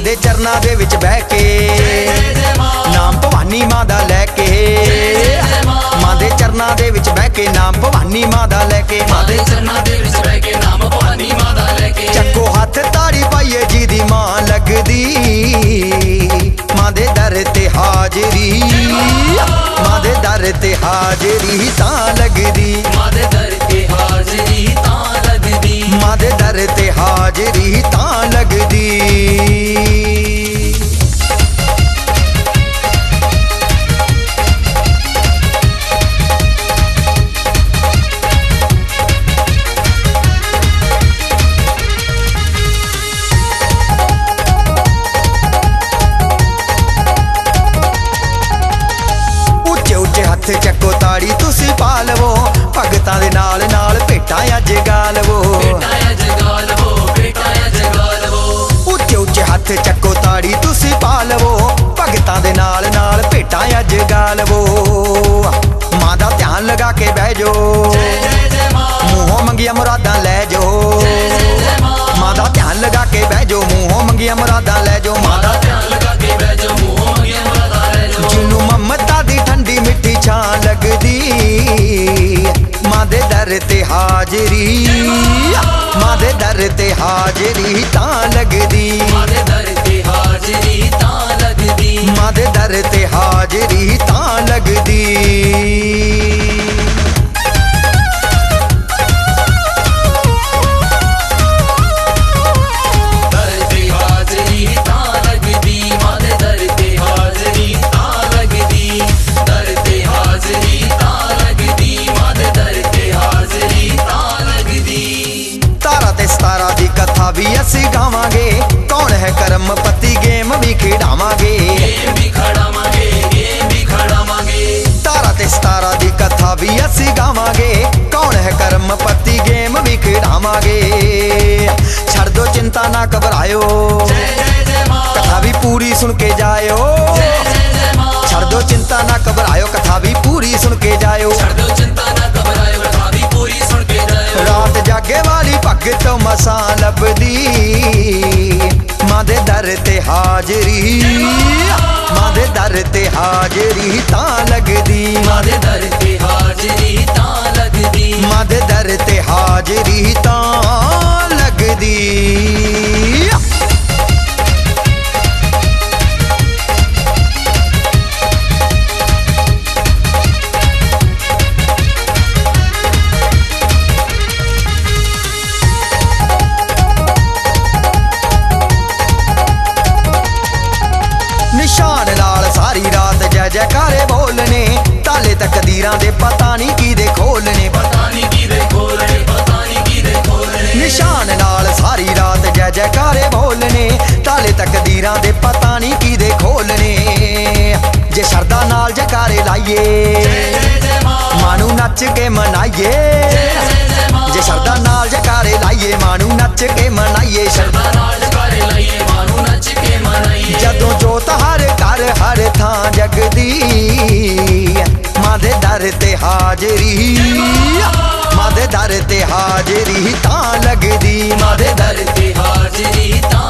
ਮਾਂ ਦੇ ਚਰਨਾਂ ਦੇ ਵਿੱਚ ਬਹਿ ਕੇ। ਨਾਮ ਭਵਾਨੀ ਮਾਂ ਦਾ ਲੈ ਕੇ। ਮਾਂ ਦੇ ਚਰਨਾਂ ਦੇ ਵਿੱਚ ਬਹਿ ਕੇ ਨਾਮ ਭਵਾਨੀ ਮਾਂ ਦਾ ਲੈ ਕੇ। ਮਾਂ ਦੇ ਚਰਨਾਂ ਦੇ ਵਿੱਚ ਬਹਿ ਕੇ ਨਾਮ ਭਵਾਨੀ ਮਾਂ ਦਾ ਲੈ ਕੇ। ਚੱਕੋ ਹੱਥ ਤਾੜੀ ਪਾਈਏ ਜੀ ਦੀ ਮਾਂ ਲੱਗਦੀ। ਮਾਂ ਦੇ ਦਰ ਤੇ ਹਾਜ਼ਰੀ। ਮਾਂ ਦੇ ਦਰ ਤੇ ਹਾਜ਼ਰੀ ਤਾਂ ਹੱਥ ਚੱਕੋ ਤਾੜੀ ਤੁਸੀਂ ਪਾ ਲਵੋ। ਭਗਤਾਂ ਦੇ ਨਾਲ ਨਾਲ ਭੇਟਾਂ ਅੱਜ ਗਾ ਲਵੋ। ਉੱਚੇ ਉੱਚੇ ਹੱਥ ਚੱਕੋ ਤਾੜੀ ਤੁਸੀਂ ਪਾ ਲਵੋ। ਭਗਤਾਂ ਦੇ ਨਾਲ ਨਾਲ ਭੇਟਾਂ ਅੱਜ ਗਾ ਲਵੋ। ਮਾਂ ਦਾ ਧਿਆਨ ਲਗਾ ਕੇ ਬਹਿ ਜਾਓ ਮੂੰਹੋਂ ਮੰਗੀਆਂ ਮੁਰਾਦਾਂ ਲੈ ਜਾਓ ਮਾਂ ਦਾ ਧਿਆਨ ਲਗਾ ਕੇ ਬਹਿ ਜਾਓ ਮੂੰਹੋਂ ਮੰਗੀਆਂ ਮੁਰਾਦਾਂ ਲੈ ਜਾਓ ਮਾਂ ਦਾ ਧਿਆਨ ਹਾਜ਼ਰੀ। ਮਾਂ ਦੇ ਦਰ ਤੇ ਹਾਜ਼ਰੀ ਤਾਂ ਲੱਗਦੀ। ਮਾਂ ਦੇ ਦਰ ਤੇ ਹਾਜ਼ਰੀ ਤਾਂ ਲੱਗਦੀ। ਮਾਂ ਦੇ ਦਰ ਤੇ ਹਾਜ਼ਰੀ ਤਾਂ ਲੱਗਦੀ ਤਾਰਾ ਦੀ ਕਥਾ ਵੀ ਅਸੀਂ ਗਾਵਾਂਗੇ। ਕੌਣ ਹੈ ਕਰਮ ਪਤੀ ਗੇਮ ਵੀ ਖੇਡਾਵਾਂਗੇ। ਗੇਮ ਵੀ ਖੜਾਵਾਂਗੇ ਗੇਮ ਵੀ ਖੜਾਵਾਂਗੇ ਤਾਰਾ ਤੇ ਸਤਾਰਾ ਦੀ ਕਥਾ ਵੀ ਅਸੀਂ ਗਾਵਾਂਗੇ। ਕੌਣ ਹੈ ਕਰਮ ਪਤੀ ਗੇਮ ਵੀ ਖੇਡਾਵਾਂਗੇ। ਛੱਡ ਦੋ ਚਿੰਤਾ ਨਾ ਘਬਰਾਇਓ। ਜੈ ਜੈ ਜੈ ਮਾਂ। ਕਥਾ ਵੀ ਪੂਰੀ ਸੁਣ ਕੇ ਜਾਇਓ। ਜੈ ਜੈ ਜੈ ਮਾਂ। ਛੱਡ ਦੋ ਚਿੰਤਾ ਨਾ ਘਬਰਾਇਓ। ਹਾਜ਼ਰੀ। ਮਾਂ ਦੇ ਦਰ ਤੇ ਹਾਜ਼ਰੀ ਤਾਂ ਲੱਗਦੀ। ਮਾਂ ਦੇ ਦਰ ਤੇ ਹਾਜ਼ਰੀ ਤਾਂ ਲੱਗਦੀ। ਮਾਂ ਦੇ ਦਰ ਤੇ ਹਾਜ਼ਰੀ ਸਾਰੀ ਰਾਤ ਜੈ ਜੈਕਾਰੇ ਬੋਲਨੇ ਤਾਲੇ ਤਕਦੀਰਾਂ ਦੇ ਪਤਾ ਨਹੀਂ ਕੀਦੇ ਖੋਲਨੇ। ਪਤਾ ਨਹੀਂ ਕਿਹਦੇ ਖੋਲਣੇ ਪਤਾ ਨਹੀਂ ਕਿਹਦੇ ਖੋਲਣੇ ਨਿਸ਼ਾਨ ਨਾਲ ਸਾਰੀ ਰਾਤ ਜੈ ਜੈਕਾਰੇ ਬੋਲਨੇ ਤਾਲੇ ਤਕਦੀਰਾਂ ਦੇ ਪਤਾ ਨਹੀਂ ਕੀਦੇ ਖੋਲਨੇ। ਜੇ ਸ਼ਰਦਾ ਨਾਲ ਜੈਕਾਰੇ ਲਾਈਏ ਜੈ ਜੈ ਮਾਂ ਮਾਂ ਨੂੰ ਨੱਚ ਕੇ ਮਨਾਈਏ। ਜੈ ਸ਼ਰਦਾ ਨਾਲ ਜੈਕਾਰੇ ਲਾਈਏ ਮਾਂ ਨੂੰ ਨੱਚ ਕੇ ਮਨਾਈਏ। ਸ਼ਰਦਾ ਲੱਗਦੀ ਮਾਂ ਦੇ ਦਰ ਤੇ ਹਾਜ਼ਰੀ। ਮਾਂ ਦੇ ਦਰ ਤੇ ਹਾਜ਼ਰੀ ਤਾਂ ਲੱਗਦੀ। ਮਾਂ ਦੇ ਦਰ ਤੇ ਹਾਜ਼ਰੀ ਤਾਂ